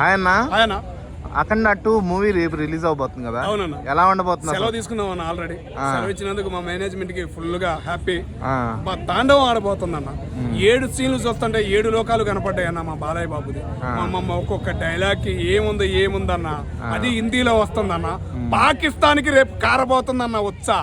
Hi అన్న. ఆయన Akhanda two movie రేపు రిలీజ్ అవబోతుంది కదా? అవునన్న. ఎలా ఉండబోతుంది సెలవు? తీసుకున్నాం అన్న ఆల్రెడీ. సెలవు ఇచ్చినందుకు మా మేనేజ్మెంట్కి ఫుల్గా హ్యాపీ మా తాండవం ఆడబోతుందన్న. ఏడు సీన్లు చూస్తుంటే ఏడు లోకాలు కనపడ్డాయి అన్న మా బాలయ్య బాబుది. మా అమ్మమ్మ ఒక్కొక్క డైలాగ్కి ఏముంది ఏముందన్న. అది హిందీలో వస్తుందన్న. పాకిస్తాన్కి రేపు కారబోతుందన్న ఉత్సా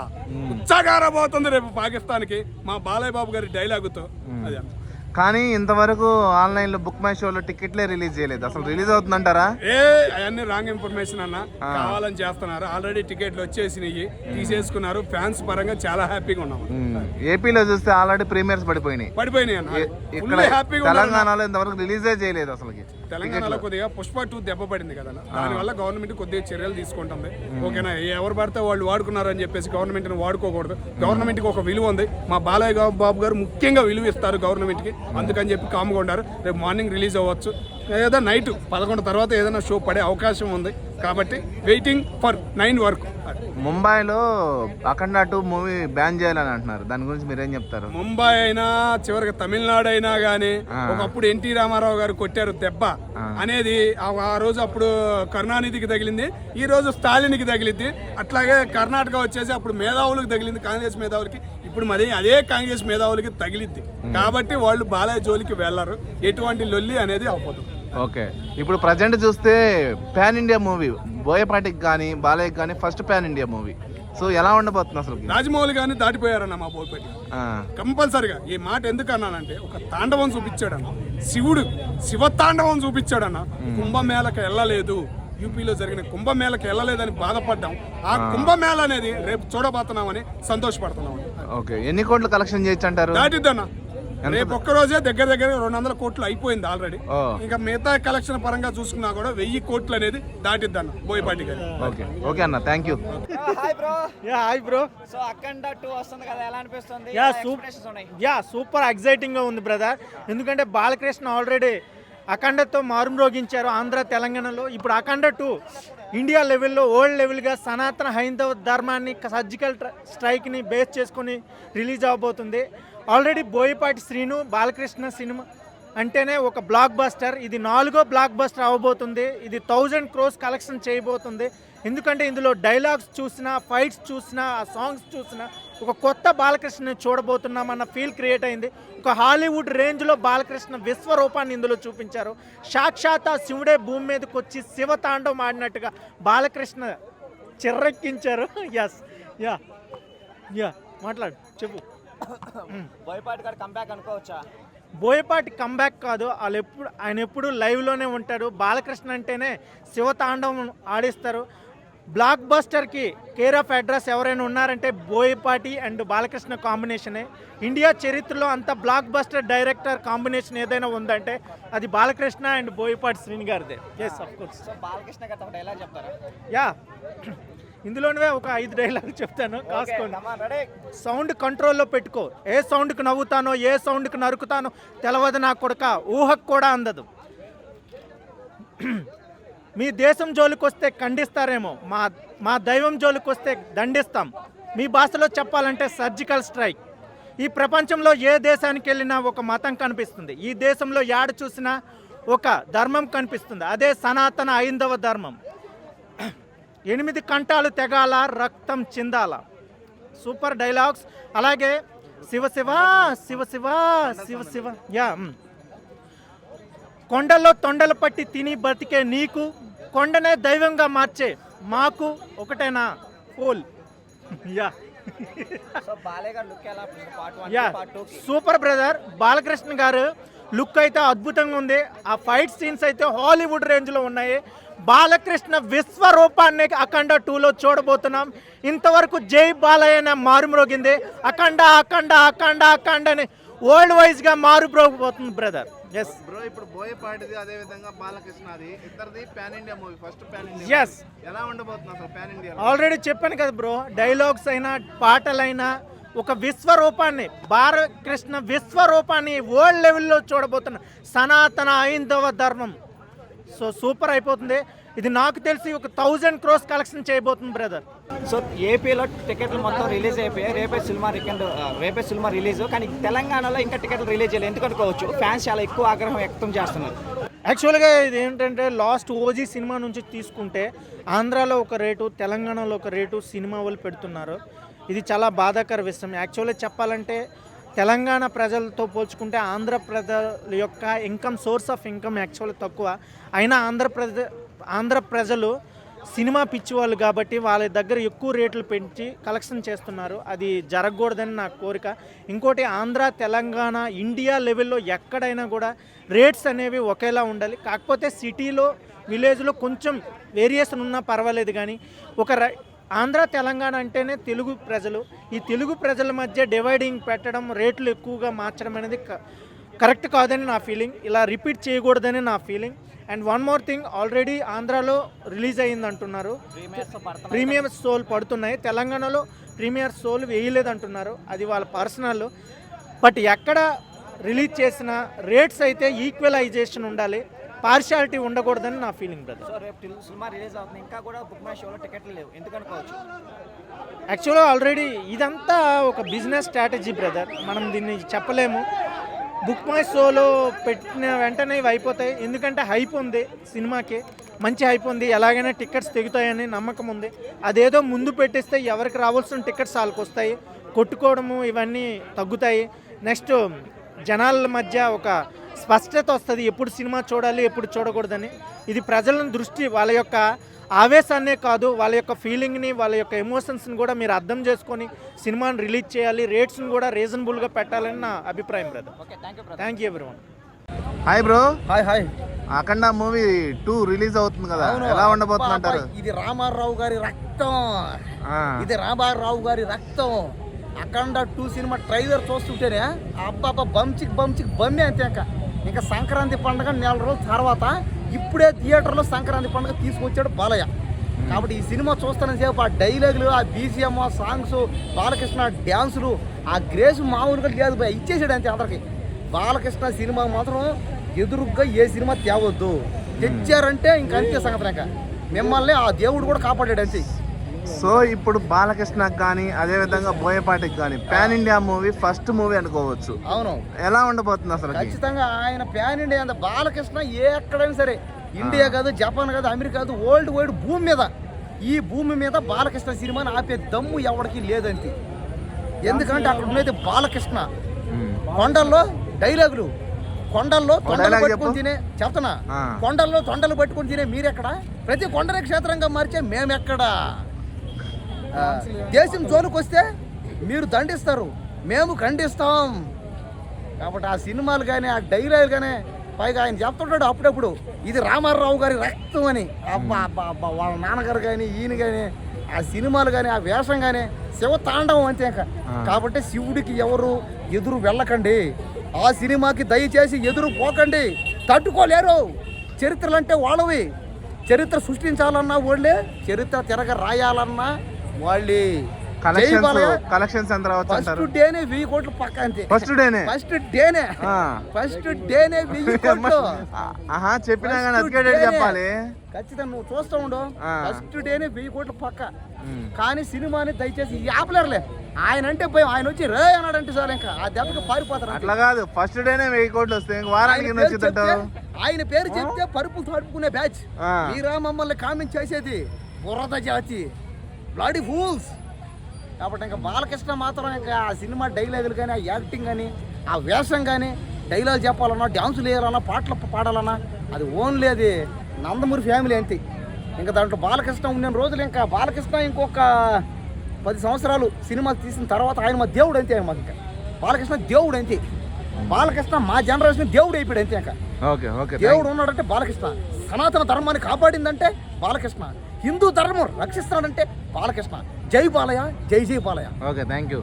ఉత్సా కారబోతుంది రేపు పాకిస్తాన్కి మా బాలయ్య బాబు గారి డైలాగుతో అది అన్న. కానీ ఇంతవరకు ఆన్లైన్లో బుక్ మై షోలో టికెట్లే రిలీజ్ చేయలేదు. అసలు రిలీజ్ అవుతుందంటారా? ఏ అవన్నీ రాంగ్ ఇన్ఫర్మేషన్ అన్న. కావాలని చేస్తున్నారు. ఆల్రెడీ టికెట్లు వచ్చేసినాయి. తీసేసుకున్నారు. ఫ్యాన్స్ పరంగా చాలా హ్యాపీగా ఉన్నాం. ఉమ్, ఏపీలో చూస్తే ఆల్రెడీ ప్రీమియర్స్ పడిపోయినాయి. పడిపోయినాయి అన్న. ఇక్కడ హ్యాపీగా తెలంగాణలో ఇంతవరకు రిలీజే చేయలేదు అసలుకి. తెలంగాణలో కొద్దిగా పుష్ప టూ దెబ్బ పడింది కదా దానివల్ల గవర్నమెంట్ కొద్దిగా చర్యలు తీసుకుంటుంది. ఓకేనా? ఎవరు పడితే వాళ్ళు వాడుకున్నారని చెప్పేసి గవర్నమెంట్ వాడుకోకూడదు. గవర్నమెంట్కి ఒక విలువ ఉంది. మా బాలయ్య బాబు గారు ముఖ్యంగా విలువ ఇస్తారు గవర్నమెంట్కి అందుకని చెప్పి కామ్గా ఉండారు. రేపు మార్నింగ్ రిలీజ్ అవ్వచ్చు. లేదా నైట్ పదకొండు తర్వాత ఏదైనా షో పడే అవకాశం ఉంది. కాబట్టి వెయిటింగ్ ఫర్ నైన్ వరకు ముంబైలో అఖండ టూ మూవీ బ్యాన్ చేయాలని అంటున్నారు. దాని గురించి మీరేం చెప్తారు? ముంబై అయినా చివరికి తమిళనాడు అయినా గానీ ఒకప్పుడు ఎన్టీ రామారావు గారు కొట్టారు దెబ్బ. అనేది ఆ- ఆ రోజు అప్పుడు కరుణానిధికి తగిలింది ఈ రోజు స్టాలిన్కి తగిలింది. అట్లాగే కర్ణాటక వచ్చేసి అప్పుడు మేధావులకు తగిలింది కాంగ్రెస్ మేధావులకి. ఇప్పుడు మరి అదే కాంగ్రెస్ మేధావులకి తగిలిద్ది కాబట్టి వాళ్ళు బాలయ్య జోలికి వెళ్ళరు. ఎటువంటి లొల్లి అనేది అవ్వదు. ఓకే. ఇప్పుడు ప్రజెంట్ చూస్తే పాన్ ఇండియా మూవీ బోయపాటికి కానీ బాలయ్యకి కానీ first pan India movie. So ఎలా ఉండబోతుంది అసలు? రాజమౌళి గారిని దాటిపోయారన్న మా బోల్పేట కంపల్సరిగా ఈ మాట ఎందుకు అన్నానంటే ఒక తాండవం చూపించాడన్న. శివుడు శివ తాండవం చూపించాడన్న. కుంభమేళకి వెళ్ళలేదు. యూపీలో జరిగిన కుంభమేళకి వెళ్ళలేదని బాధపడ్డాం. ఆ కుంభమేళ అనేది రేపు చూడబోతున్నామని సంతోషపడుతున్నామని ఓకే. ఎన్ని కోట్లు కలెక్షన్ చేయొచ్చు అంటారు? దాటిద్దన్న. రేపు ఒక్క రోజే దగ్గర దగ్గర రెండు వందల కోట్లు అయిపోయింది ఆల్రెడీ ఇంకా మిగతా కలెక్షన్ పరంగా చూసుకున్నా కూడా వెయ్యి కోట్లు అనేది దాటిద్దన్న బోయపాటి గారి. ఓకే. ఓకే అన్న. Thank you hi bro yeah hi bro so Akhanda two వస్తుంది కదా ఎలా అనిపిస్తుంది? యా ఎలా సూప్ expectations ఉన్నాయి? యా సూపర్ ఎగ్జైటింగ్గా ఉంది బ్రదర్ ఎందుకంటే బాలకృష్ణ ఆల్రెడీ అఖండతో మారుమ్రోగించారు ఆంధ్ర తెలంగాణలో. ఇప్పుడు అఖండ టూ ఇండియా లెవెల్లో వరల్డ్ లెవెల్గా సనాతన హైందవ ధర్మాన్ని సర్జికల్ స్ట్రైక్ని బేస్ చేసుకొని రిలీజ్ అవబోతుంది. ఆల్రెడీ బోయపాటి శ్రీను బాలకృష్ణ సినిమా అంటేనే ఒక బ్లాక్ బస్టర్ ఇది నాలుగో బ్లాక్ బస్టర్ అవ్వబోతుంది ఇది థౌజండ్ క్రోస్ కలెక్షన్ చేయబోతుంది. ఎందుకంటే ఇందులో డైలాగ్స్ చూసినా ఫైట్స్ చూసినా ఆ సాంగ్స్ చూసినా ఒక కొత్త బాలకృష్ణని చూడబోతున్నామన్న ఫీల్ క్రియేట్ అయింది. ఒక హాలీవుడ్ రేంజ్లో బాలకృష్ణ విశ్వరూపాన్ని ఇందులో చూపించారు. సాక్షాత్ ఆ శివుడే భూమి మీదకి వచ్చి శివతాండవం ఆడినట్టుగా బాలకృష్ణ చిర్రెక్కించారు. ఎస్ యా యా మాట్లాడు చెప్పు. బోయపాటి గారు కంబ్యాక్ అనుకోవచ్చా? బోయపాటి కంబ్యాక్ కాదు వాళ్ళు ఎప్పుడు ఆయన ఎప్పుడు లైవ్లోనే ఉంటాడు. బాలకృష్ణ అంటేనే శివతాండవం ఆడిస్తారు. బ్లాక్ బస్టర్కి కేర్ ఆఫ్ అడ్రస్ ఎవరైనా ఉన్నారంటే బోయపాటి అండ్ బాలకృష్ణ కాంబినేషనే. ఇండియా చరిత్రలో అంత బ్లాక్ బస్టర్ డైరెక్టర్ కాంబినేషన్ ఏదైనా ఉందంటే అది బాలకృష్ణ అండ్ బోయపాటి శ్రీని గారిదే. Yes of course Balakrishna yeah. ఇందులోనే ఒక ఐదు డైలాగ్ చెప్తాను. కాసుకోండి. సౌండ్ కంట్రోల్లో పెట్టుకో. ఏ సౌండ్కి నవ్వుతానో ఏ సౌండ్కి నరుకుతానో తెలవదు నా కొడక. ఊహకు కూడా అందదు. మీ దేశం జోలికి వస్తే ఖండిస్తారేమో మా మా దైవం జోలికి వస్తే దండిస్తాం. మీ భాషలో చెప్పాలంటే సర్జికల్ స్ట్రైక్ ఈ ప్రపంచంలో ఏ దేశానికి వెళ్ళినా ఒక మతం కనిపిస్తుంది. ఈ దేశంలో యాడ చూసినా ఒక ధర్మం కనిపిస్తుంది. అదే సనాతన ఐందవ ధర్మం. ఎనిమిది కంటాలు తెగాల రక్తం చిందాల. సూపర్ డైలాగ్స్ అలాగే శివ శివ శివ శివ శివ శివ. యా కొండల్లో తొండలు పట్టి తిని బతికే నీకు కొండనే దైవంగా మార్చే మాకు ఒకటేనా? Poll. Yeah. Yeah. Super brother. Balakrishna గారు లుక్ అయితే అద్భుతంగా ఉంది. ఆ ఫైట్ సీన్స్ అయితే హాలీవుడ్ రేంజ్లో ఉన్నాయి. బాలకృష్ణ విశ్వరూపాన్ని అఖండ టూలో చూడబోతున్నాం. ఇంతవరకు జై బాలయ్య మారుమ్రోగింది. అఖండ అఖండ అఖండ అఖండ అని వరల్డ్ వైజ్గా మారుమ్రోగిపోతుంది బ్రదర్ ఎస్ బ్రో ఇప్పుడు బోయపాటిది అదే విధంగా బాలకృష్ణది. ఇద్దరిది pan India movie first pan India yes ఎలా ఉండబోతుంది అసలు పాన్ ఇండియా ఆల్రెడీ చెప్పాను కదా బ్రో డైలాగ్స్ అయినా పాటలైనా ఒక విశ్వరూపాన్ని బాలకృష్ణ విశ్వరూపాన్ని వరల్డ్ లెవెల్లో చూడబోతున్న సనాతన ఐందవ ధర్మం. సో సూపర్ అయిపోతుంది. ఇది నాకు తెలిసి ఒక థౌజండ్ క్రోస్ కలెక్షన్ చేయబోతుంది బ్రదర్ సో ఏపీలో టికెట్లు మొత్తం రిలీజ్ అయిపోయాయి రేపే సినిమా రికెండ్ రేపే సినిమా రిలీజ్. కానీ తెలంగాణలో ఇంకా టికెట్లు రిలీజ్ చేయలేదు. ఎందుకనుకోవచ్చు? ఫ్యాన్స్ చాలా ఎక్కువ ఆగ్రహం వ్యక్తం చేస్తున్నారు. యాక్చువల్గా ఇది ఏంటంటే లాస్ట్ ఓజీ సినిమా నుంచి తీసుకుంటే ఆంధ్రాలో ఒక రేటు తెలంగాణలో ఒక రేటు సినిమా వాళ్ళు పెడుతున్నారు. ఇది చాలా బాధాకర విషయం. యాక్చువల్గా చెప్పాలంటే తెలంగాణ ప్రజలతో పోల్చుకుంటే ఆంధ్రప్రదేశ్ యొక్క ఇన్కమ్ సోర్స్ ఆఫ్ ఇన్కమ్ యాక్చువల్గా తక్కువ. అయినా ఆంధ్రప్రదేశ్ ఆంధ్ర ప్రజలు సినిమా పిచ్చి వాళ్ళు కాబట్టి వాళ్ళ దగ్గర ఎక్కువ రేట్లు పెంచి కలెక్షన్ చేస్తున్నారు. అది జరగకూడదని నా కోరిక. ఇంకోటి ఆంధ్ర తెలంగాణ ఇండియా లెవెల్లో ఎక్కడైనా కూడా రేట్స్ అనేవి ఒకేలా ఉండాలి. కాకపోతే సిటీలో విలేజ్లో కొంచెం వేరియేషన్ ఉన్నా పర్వాలేదు కానీ ఒక ఆంధ్ర తెలంగాణ అంటేనే తెలుగు ప్రజలు. ఈ తెలుగు ప్రజల మధ్య డివైడింగ్ పెట్టడం రేట్లు ఎక్కువగా మార్చడం అనేది కరెక్ట్ కాదని నా ఫీలింగ్ ఇలా రిపీట్ చేయకూడదని నా feeling. And one more thing already ఆంధ్రాలో రిలీజ్ అయ్యింది అంటున్నారు. ప్రీమియం సోల్ పడుతున్నాయి తెలంగాణలో ప్రీమియర్ సోల్ వేయలేదు అంటున్నారు అది వాళ్ళ పర్సనల్. బట్ ఎక్కడ రిలీజ్ చేసిన రేట్స్ అయితే ఈక్వలైజేషన్ ఉండాలి. పార్షాలిటీ ఉండకూడదని నా ఫీలింగ్ బ్రదర్. సో రేపు టిల్- సినిమా రిలీజ్ అవుతుంది. ఇంకా కూడా బుక్ మై షోలో టికెట్లు లేవు. ఎందుకు అనుకోవచ్చు యాక్చువల్గా ఆల్రెడీ ఇదంతా ఒక బిజినెస్ స్ట్రాటజీ బ్రదర్. మనం దీన్ని చెప్పలేము. బుక్ మై షోలో పెట్టిన వెంటనే ఇవి అయిపోతాయి. ఎందుకంటే హైప్ ఉంది సినిమాకి. మంచి హైప్ ఉంది. ఎలాగైనా టికెట్స్ తెగుతాయని నమ్మకం ఉంది. అదేదో ముందు పెట్టేస్తే ఎవరికి రావాల్సిన టికెట్స్ వాళ్ళకి వస్తాయి కొట్టుకోవడము ఇవన్నీ తగ్గుతాయి. నెక్స్ట్ జనాల మధ్య ఒక స్పష్టత వస్తుంది. ఎప్పుడు సినిమా చూడాలి ఎప్పుడు చూడకూడదని. ఇది ప్రజల దృష్టి వాళ్ళ యొక్క ఆవేశాన్నే కాదు వాళ్ళ యొక్క ఫీలింగ్ని వాళ్ళ యొక్క ఎమోషన్స్ని కూడా మీరు అర్థం చేసుకొని సినిమాని రిలీజ్ చేయాలి. రేట్స్ని కూడా రీజనబుల్గా పెట్టాలని నా అభిప్రాయం brother. Okay thank you everyone. Hi bro hi hi Akhanda movie two release అవుతుంది కదా. ఎలా ఉండబోతుంది అంటారు? ఇది రామారావు గారి రక్తం. ఇది రామారావు గారి రక్తం. అఖండ టూ సినిమా ట్రైలర్ చూస్తుంటేనే అబ్బాబా బంచిక్ బంచిక్ బమ్మే అంతే ఇంకా. ఇంకా సంక్రాంతి పండుగ నెల రోజుల తర్వాత ఇప్పుడే థియేటర్లో సంక్రాంతి పండుగ తీసుకొచ్చాడు బాలయ్య. కాబట్టి ఈ సినిమా చూస్తున్న సేపు ఆ డైలాగులు ఆ బీజిఎం ఆ సాంగ్స్ బాలకృష్ణ డ్యాన్సులు ఆ గ్రేస్ మామూలుగా లేదు భయ్యా, ఇచ్చేసాడు అంతే అందరికి. బాలకృష్ణ సినిమా మాత్రం ఎదురుగ్గా ఏ సినిమా తేవద్దు. తెచ్చారంటే ఇంక అంతే సంగతి ఇంకా మిమ్మల్ని ఆ దేవుడు కూడా కాపాడాడు అంతే. సో ఇప్పుడు బాలకృష్ణకి కానీ అదే విధంగా బోయపాటికి కానీ pan India movie first movie అనుకోవచ్చు. అవును. ఎలా ఉండబోతుంది అసలు ఖచ్చితంగా ఆయన ప్యాన్ ఇండియా అంత బాలకృష్ణ ఏ ఎక్కడైనా సరే ఇండియా కాదు జపాన్ కాదు అమెరికా కాదు వరల్డ్ వైడ్ భూమి మీద ఈ భూమి మీద బాలకృష్ణ సినిమాని ఆపే దమ్ము ఎవరికి లేదంతే ఎందుకంటే అక్కడ ఉన్నది బాలకృష్ణ. కొండల్లో డైలాగులు కొండల్లో తొండలు పట్టుకొని. తినే చెప్తున్నా. కొండల్లో తొండలు పట్టుకొని తినే మీరెక్కడ? ప్రతి కొండనే క్షేత్రంగా మార్చే మేమెక్కడ? దేశం జోలికి వస్తే మీరు దండిస్తారు. మేము ఖండిస్తాం. కాబట్టి ఆ సినిమాలు కానీ ఆ డైలాగ్ కానీ పైగా ఆయన చెప్తుంటాడు అప్పుడప్పుడు. ఇది రామారావు గారి రక్తం అని. అబ్బా అబ్బా అబ్బా వాళ్ళ నాన్నగారు కానీ ఈయన కానీ ఆ సినిమాలు కానీ ఆ వేషం కానీ శివ తాండవం అంతే కాబట్టి శివుడికి ఎవరు ఎదురు వెళ్ళకండి. ఆ సినిమాకి దయచేసి ఎదురు పోకండి. తట్టుకోలేరు. చరిత్రలు అంటే వాళ్ళవి. చరిత్ర సృష్టించాలన్నా వాళ్ళే చరిత్ర తిరగ రాయాలన్నా వాళ్ళే కలెక్షన్స్. కలెక్షన్స్ ఎంత రావచ్చు ఫస్ట్ డేనే వెయ్యి కోట్లు పక్క అంతే. ఫస్ట్ డేనే ఫస్ట్ డేనే. ఫస్ట్ డేనే వెయ్యి కోట్లు. ఆహా చెప్పినా కానీ First అతికే డేట్ day. చెప్పాలి. ఖచ్చితంగా నువ్వు చూస్తూ ఉండు. ఫస్ట్ డేనే వెయ్యి కోట్లు పక్క. కానీ సినిమాని దయచేసి ఆపలేరులే ఆయన అంటే భయం ఆయన వచ్చి రే అన్నాడంటే సార్ ఇంకా. ఆ దెబ్బకి పారిపోతారు. అట్లా కాదు. ఫస్ట్ డేనే వెయ్యి కోట్లు వస్తాయి ఇంక వారానికి ఆయన పేరు చెప్తే- ఆయన పేరు చెప్తే పరుపులు తడుపుకునే బ్యాచ్. మీరా మమ్మల్ని కామెంట్ చేసేది బుర్రద జాతి. బ్లాడీ ఫూల్స్ కాబట్టి ఇంకా బాలకృష్ణ మాత్రం ఇంకా ఆ సినిమా డైలాగులు కానీ ఆ యాక్టింగ్ కానీ ఆ వేషం కానీ డైలాగ్ చెప్పాలన్నా డ్యాన్సులు వేయాలన్నా పాటలు పాడాలన్నా అది ఓన్లీ అది నందమూరి ఫ్యామిలీ అంతే. ఇంకా దాంట్లో బాలకృష్ణ ఉన్న రోజులు ఇంకా బాలకృష్ణ ఇంకొక పది సంవత్సరాలు సినిమా తీసిన తర్వాత ఆయన మా దేవుడు అంతే ఆయన మాకు ఇంకా. బాలకృష్ణ దేవుడు అంతే. బాలకృష్ణ మా జనరేషన్ దేవుడు అయిపోయాడు అంతే ఇంకా. ఓకే ఓకే దేవుడు ఉన్నాడంటే బాలకృష్ణ. సనాతన ధర్మాన్ని కాపాడిందంటే బాలకృష్ణ. హిందూ ధర్మం రక్షిస్తాడంటే బాలకృష్ణ. జై బాలయ్య జై జై బాలయ్య. Okay thank you